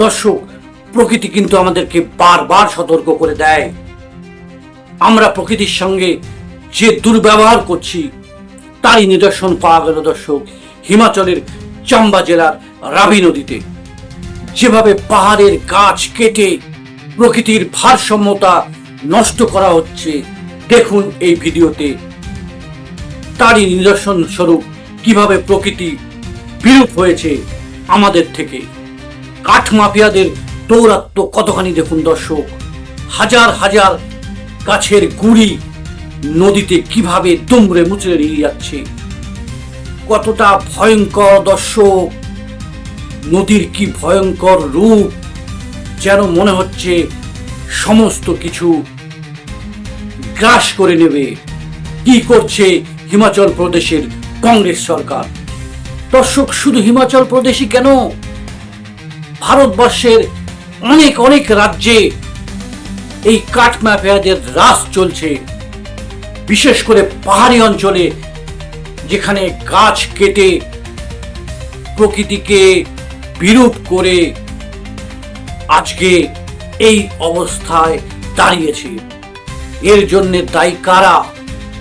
দর্শক, প্রকৃতি কিন্তু আমাদেরকে বারবার সতর্ক করে দেয়। আমরা প্রকৃতির সঙ্গে যে দুর্ব্যবহার করছি তারই নিদর্শন পাওয়া গেল দর্শক, হিমাচলের চাম্বা জেলার রাবি নদীতে। যেভাবে পাহাড়ের গাছ কেটে প্রকৃতির ভারসাম্যতা নষ্ট করা হচ্ছে, দেখুন এই ভিডিওতে। তারই নিদর্শন স্বরূপ কীভাবে প্রকৃতি বিরূপ হয়েছে আমাদের থেকে। কাঠ মাফিয়াদের দৌরাত্ম কতখানি দেখুন দর্শক? হাজার হাজার গাছের গুড়ি নদীতে কীভাবে দুমড়ে মুচড়ে নিয়ে যাচ্ছে? কতটা ভয়ঙ্কর দর্শক? নদীর কি ভয়ঙ্কর রূপ যেন মনে হচ্ছে সমস্ত কিছু গ্রাস করে নেবে? কি করছে হিমাচল প্রদেশের কংগ্রেস সরকার? দর্শক, শুধু হিমাচল প্রদেশই কেন? ভারতবর্ষের অনেক অনেক রাজ্যে এই কাঠ মাফিয়াদের রাস চলছে। বিশেষ করে পাহাড়ি অঞ্চলে, যেখানে গাছ কেটে প্রকৃতিকে বিরূপ করে আজকে এই অবস্থায় দাঁড়িয়েছে। এর জন্য দায়ী কারা?